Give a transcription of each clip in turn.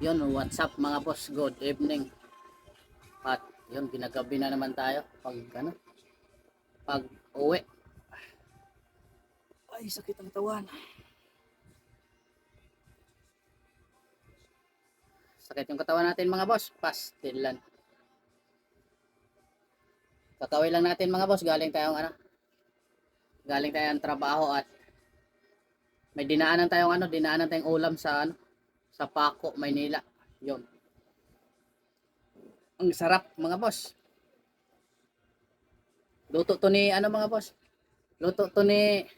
Yun, what's up mga boss? Good evening. At yun, ginagabi na naman tayo pag ano, pag uwi. Ay, sakit ang tawan. Sakit yung katawan natin mga boss. Pastilan. Kakawin lang natin mga boss. Galing tayong ano. Galing tayong trabaho at may dinaanan tayong ano, dinaanan tayong ulam sa ano, sa Paco, Maynila. Yon. Ang sarap mga boss. Luto to ni ano mga boss? Luto to ni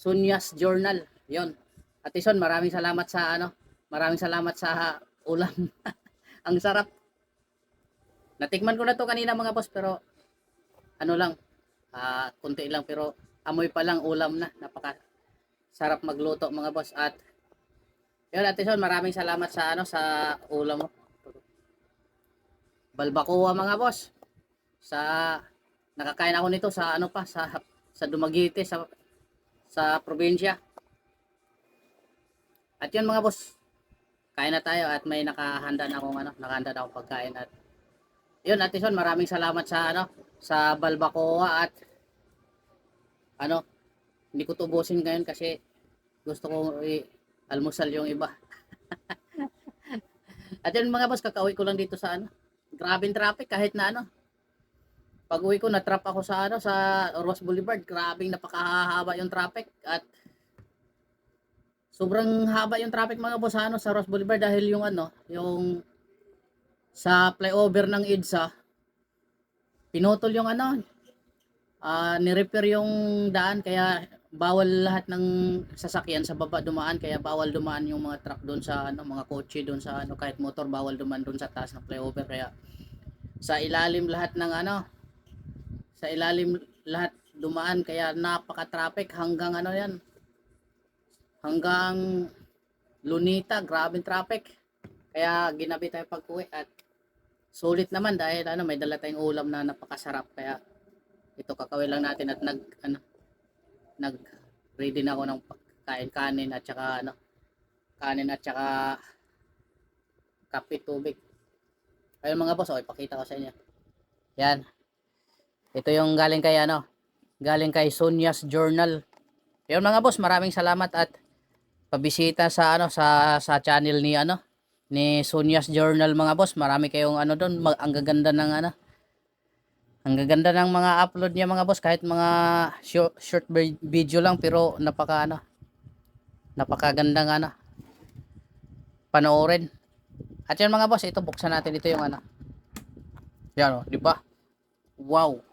Sunyas Journal. Yon. At Ison, maraming salamat sa ano, maraming salamat sa ulam. Ang sarap. Natikman ko na to kanina mga boss pero ano lang, ah kunti lang pero amoy pa lang ulam na. Napaka sarap magluto mga boss at yun, Ate Son, maraming salamat sa ano sa ulam mo. Balbacoa mga boss. Sa nakakain ako nito sa ano pa sa sa Dumaguete sa sa probinsya. At yun mga boss, kain na tayo at may nakahanda na akong ano, nakahanda na akong pagkain at yun Ate Son, maraming salamat sa ano sa Balbacoa at ano hindi ko tubusin ngayon kasi gusto ko i almusal yung iba. At yun mga boss, kakauwi ko lang dito sa ano. Grabing traffic kahit na ano. Pag uwi ko, natrap ako sa ano, sa Ross Boulevard. Grabing napakahaba yung traffic. At sobrang haba yung traffic mga boss sa ano, sa Ross Boulevard dahil yung ano, yung sa flyover ng EDSA, pinutol yung ano, ah ni-repair yung daan kaya bawal lahat ng sasakyan sa baba dumaan kaya bawal dumaan yung mga truck doon sa ano mga kotse doon sa ano kahit motor bawal dumaan doon sa taas ng flyover. Kaya sa ilalim lahat ng ano sa ilalim lahat dumaan kaya napaka-traffic hanggang ano yan hanggang Lunita grabing traffic. Kaya ginabi tayo pag uwi at sulit naman dahil ano may dala tayong ulam na napakasarap. Kaya ito kakawin lang natin at nag ano nag ready na ako ng kain kanin at saka ano kanin at saka kape tubig. Ayun mga boss okay ipakita ko sa inyo. Yan. Ito yung galing kay ano galing kay Sonia's Journal. Ayun mga boss maraming salamat at pabisita sa ano sa sa channel ni ano ni Sonia's Journal mga boss. Marami kayong ano doon ang gaganda ng ano ang gaganda ng mga upload niya mga boss kahit mga short, short vi- video lang pero napaka ano napakaganda nga na panoorin. At yan mga boss, ito buksan natin ito yung ano. Yan oh, di ba? Wow.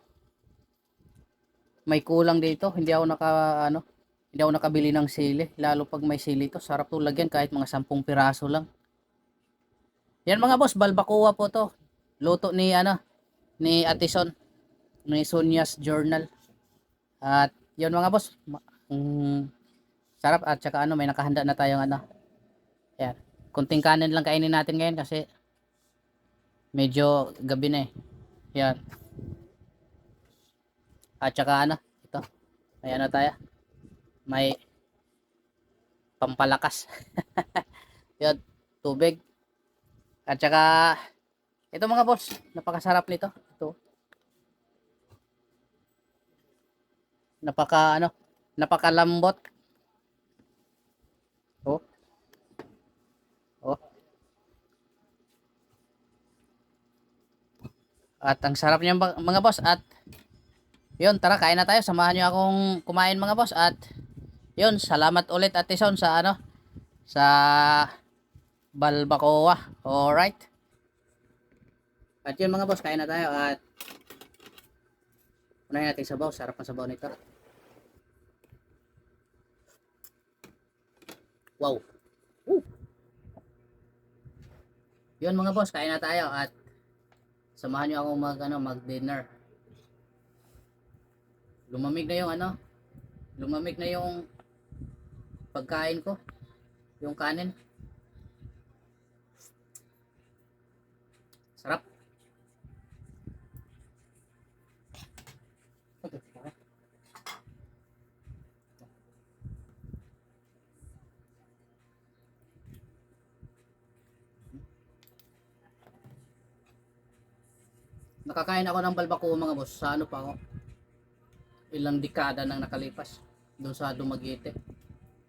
May kulang dito, hindi ako naka ano, hindi ako nakabili ng sili, lalo pag may sili to, sarap to lagyan kahit mga 10 piraso lang. Yan mga boss, balbacoa po to. Luto ni ano, ni Atison ni Sonia's Journal. At yun mga boss, mm, sarap at saka ano, may nakahanda na tayong ano. Yan. Kunting kanin lang kainin natin ngayon kasi medyo gabi na eh. Yan. At saka ano, ito. May ano tayo. May pampalakas. yun, tubig. At saka ito mga boss, napakasarap nito. Ito. Napaka ano, napakalambot. Oh. Oh. At ang sarap niyan ba- mga boss at yun, tara kain na tayo. Samahan niyo akong kumain mga boss at yun, salamat ulit Ate Son sa ano sa Balbacoa. Alright. At yun mga boss, kain na tayo at unahin natin sabaw. Sarap ng sabaw nito. Wow. Woo. Yun mga boss, kain na tayo at samahan niyo ako mag ano, mag-dinner. Lumamig na yung ano, lumamig na yung pagkain ko, yung kanin. Sarap. Nakakain ako ng balbako mga boss sa ano pa ako? Ilang dekada nang nakalipas doon sa Dumaguete.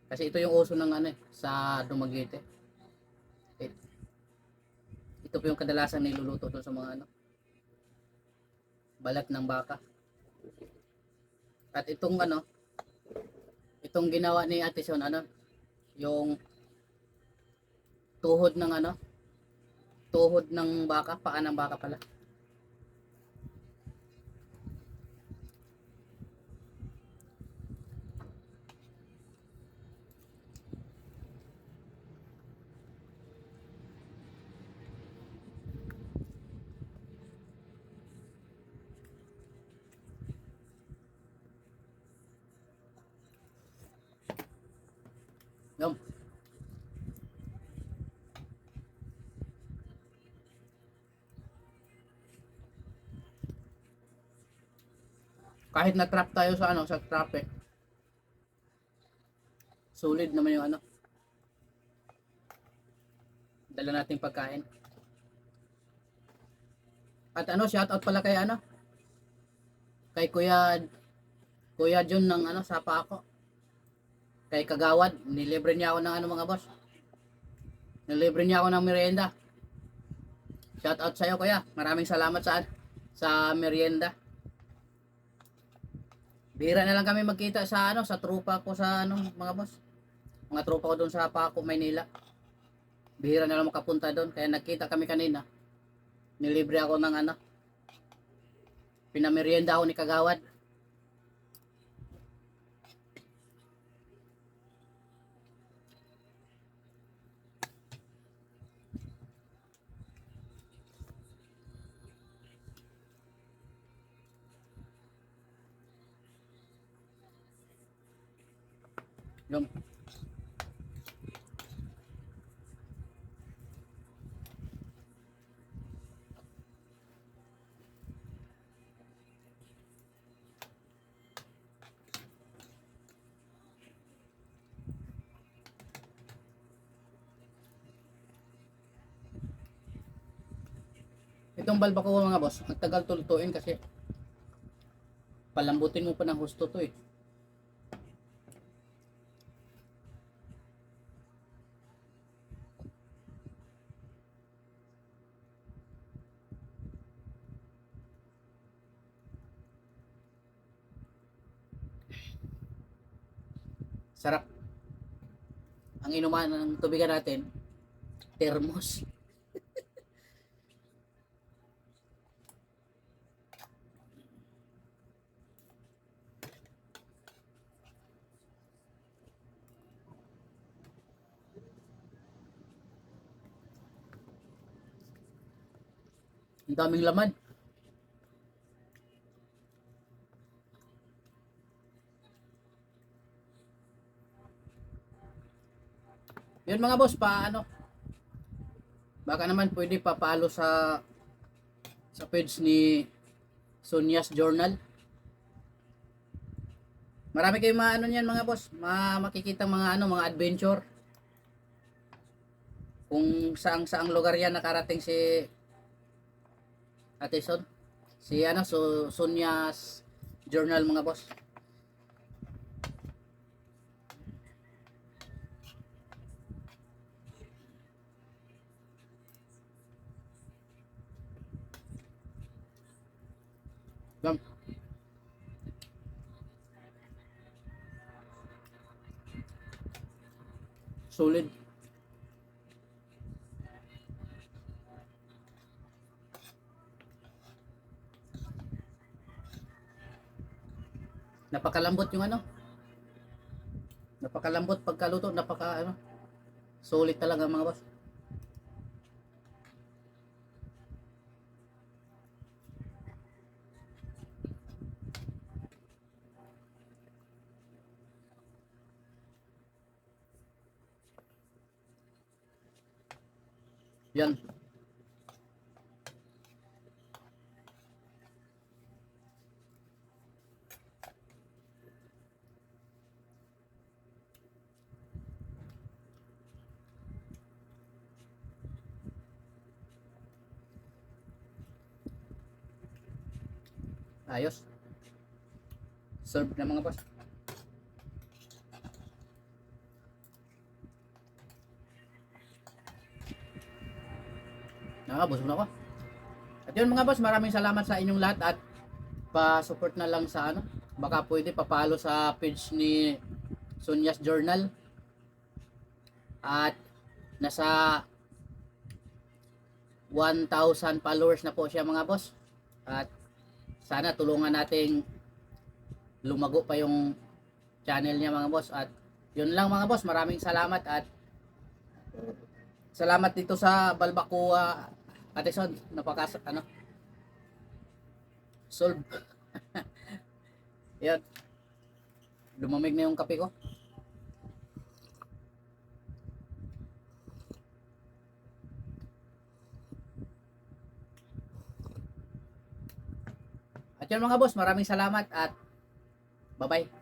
Kasi ito yung uso ng ano eh, sa Dumaguete. Eh, ito po yung kadalasan niluluto doon sa mga ano balat ng baka. At itong ano itong ginawa ni Ate Son ano yung tuhod ng ano tuhod ng baka paa ng baka pala Yum. Kahit na trap tayo sa ano, sa traffic. Solid naman yung ano. Dala nating pagkain. At ano, shout out pala kay ano? Kay Kuya Kuya John ng ano, sapa ako kay Kagawad, nilibre niya ako ng ano mga boss. Nilibre niya ako ng merienda. Shout out sa iyo kuya. Maraming salamat sa sa merienda. Bihira na lang kami magkita sa ano sa trupa ko sa ano mga boss. Mga trupa ko doon sa Paco, Maynila. Bihira na lang makapunta doon kaya nagkita kami kanina. Nilibre ako ng ano. Pinamerienda ako ni Kagawad. Yun. Itong balbako mga boss, nagtagal tulutuin kasi palambutin mo pa ng husto to eh. Sarap. Ang inuman ng tubigan natin, thermos. Ang daming laman. Yun mga boss, paano? Baka naman pwede papalo sa sa page ni Sonya's Journal. Marami kayong mga ano niyan mga boss, ma makikita mga ano, mga adventure. Kung saang saang lugar yan nakarating si Ate Son. Si ano, so Sonya's Journal mga boss. Yum. Solid. Napakalambot yung ano. Napakalambot pagkaluto, napaka ano. Solid talaga mga boss. Yan. Ayos. Serve na mga boss. Ah, busog na ako. At yun mga boss, maraming salamat sa inyong lahat at pa-support na lang sa ano. Baka pwede papalo sa page ni Sonya's Journal. At nasa 1,000 followers na po siya mga boss. At sana tulungan nating lumago pa yung channel niya mga boss. At yun lang mga boss, maraming salamat at salamat dito sa Balbacoa Ate Son, napakas ano? Solve. Yan lumamig na yung kape ko. At yun mga boss maraming salamat at bye bye